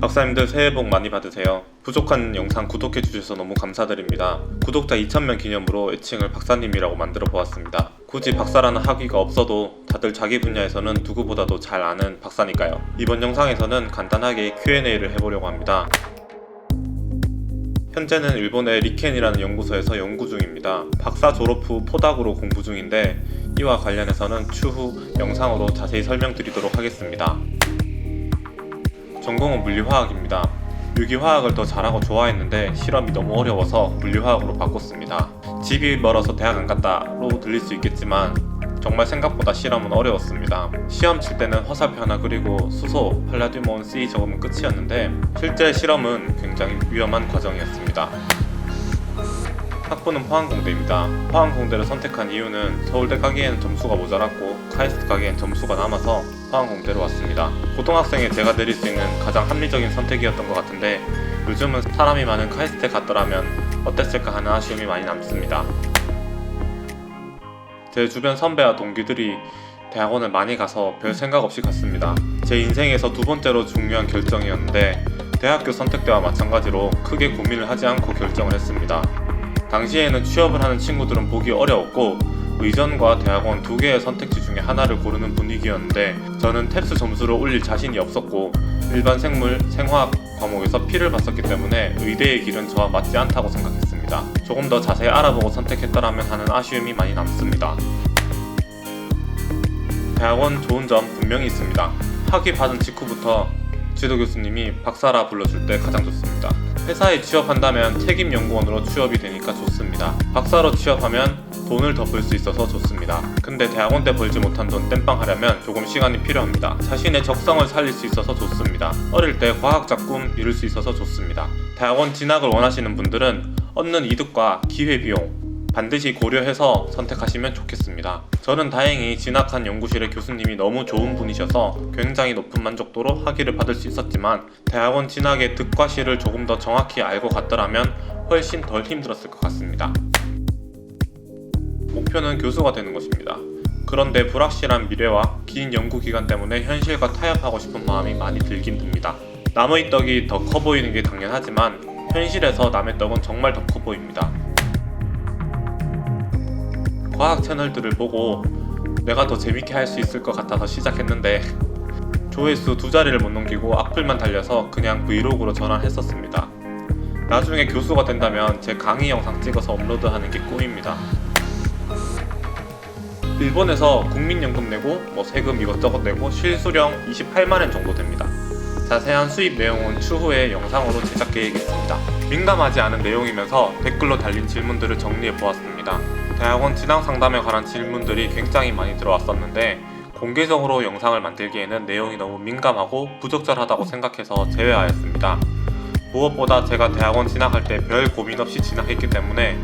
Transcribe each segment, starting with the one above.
박사님들 새해 복 많이 받으세요. 부족한 영상 구독해 주셔서 너무 감사드립니다. 구독자 2,000명 기념으로 애칭을 박사님이라고 만들어 보았습니다. 굳이 박사라는 학위가 없어도 다들 자기 분야에서는 누구보다도 잘 아는 박사니까요. 이번 영상에서는 간단하게 Q&A를 해보려고 합니다. 현재는 일본의 리켄이라는 연구소에서 연구 중입니다. 박사 졸업 후 포닥으로 공부 중인데 이와 관련해서는 추후 영상으로 자세히 설명드리도록 하겠습니다. 전공은 물리화학입니다. 유기화학을 더 잘하고 좋아했는데 실험이 너무 어려워서 물리화학으로 바꿨습니다. 집이 멀어서 대학 안 갔다로 들릴 수 있겠지만 정말 생각보다 실험은 어려웠습니다. 시험 칠 때는 화살표 하나 그리고 수소, 팔라듐온 C 적으면 끝이었는데 실제 실험은 굉장히 위험한 과정이었습니다. 학부는 포항공대입니다. 포항공대를 선택한 이유는 서울대 가기에는 점수가 모자랐고 카이스트 가기엔 점수가 남아서 포항공대로 왔습니다. 고등학생에 제가 내릴 수 있는 가장 합리적인 선택이었던 것 같은데 요즘은 사람이 많은 카이스트에 갔더라면 어땠을까 하는 아쉬움이 많이 남습니다. 제 주변 선배와 동기들이 대학원을 많이 가서 별 생각 없이 갔습니다. 제 인생에서 두 번째로 중요한 결정이었는데 대학교 선택 때와 마찬가지로 크게 고민을 하지 않고 결정을 했습니다. 당시에는 취업을 하는 친구들은 보기 어려웠고 의전과 대학원 두 개의 선택지 중에 하나를 고르는 분위기였는데 저는 탭스 점수를 올릴 자신이 없었고 일반 생물, 생화학 과목에서 P를 봤었기 때문에 의대의 길은 저와 맞지 않다고 생각했습니다. 조금 더 자세히 알아보고 선택했더라면 하는 아쉬움이 많이 남습니다. 대학원 좋은 점 분명히 있습니다. 학위 받은 직후부터 지도 교수님이 박사라 불러줄 때 가장 좋습니다. 회사에 취업한다면 책임 연구원으로 취업이 되니까 좋습니다. 박사로 취업하면 돈을 더벌수 있어서 좋습니다. 근데 대학원 때 벌지 못한 돈 땜빵 하려면 조금 시간이 필요합니다. 자신의 적성을 살릴 수 있어서 좋습니다. 어릴 때 과학자 꿈 이룰 수 있어서 좋습니다. 대학원 진학을 원하시는 분들은 얻는 이득과 기회 비용 반드시 고려해서 선택하시면 좋겠습니다. 저는 다행히 진학한 연구실의 교수님이 너무 좋은 분이셔서 굉장히 높은 만족도로 학위를 받을 수 있었지만 대학원 진학의 득과 실을 조금 더 정확히 알고 갔더라면 훨씬 덜 힘들었을 것 같습니다. 목표는 교수가 되는 것입니다. 그런데 불확실한 미래와 긴 연구 기간 때문에 현실과 타협하고 싶은 마음이 많이 들긴 듭니다. 남의 떡이 더 커 보이는 게 당연하지만 현실에서 남의 떡은 정말 더 커 보입니다. 과학 채널들을 보고 내가 더 재밌게 할 수 있을 것 같아서 시작했는데 조회수 두 자리를 못 넘기고 악플만 달려서 그냥 브이로그로 전환했었습니다. 나중에 교수가 된다면 제 강의 영상 찍어서 업로드하는 게 꿈입니다. 일본에서 국민연금 내고 뭐 세금 이것저것 내고 실수령 28만엔 정도 됩니다. 자세한 수입 내용은 추후에 영상으로 제작 계획이 있습니다. 민감하지 않은 내용이면서 댓글로 달린 질문들을 정리해 보았습니다. 대학원 진학 상담에 관한 질문들이 굉장히 많이 들어왔었는데 공개적으로 영상을 만들기에는 내용이 너무 민감하고 부적절하다고 생각해서 제외하였습니다. 무엇보다 제가 대학원 진학할 때 별 고민 없이 진학했기 때문에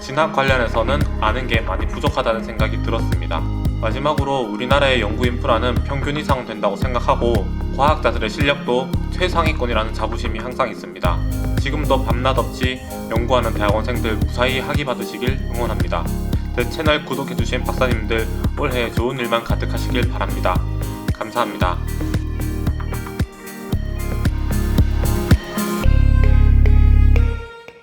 진학 관련해서는 아는 게 많이 부족하다는 생각이 들었습니다. 마지막으로 우리나라의 연구 인프라는 평균 이상 된다고 생각하고 과학자들의 실력도 최상위권이라는 자부심이 항상 있습니다. 지금도 밤낮 없이 연구하는 대학원생들 무사히 학위 받으시길 응원합니다. 제 채널 구독해주신 박사님들 올해 좋은 일만 가득하시길 바랍니다. 감사합니다.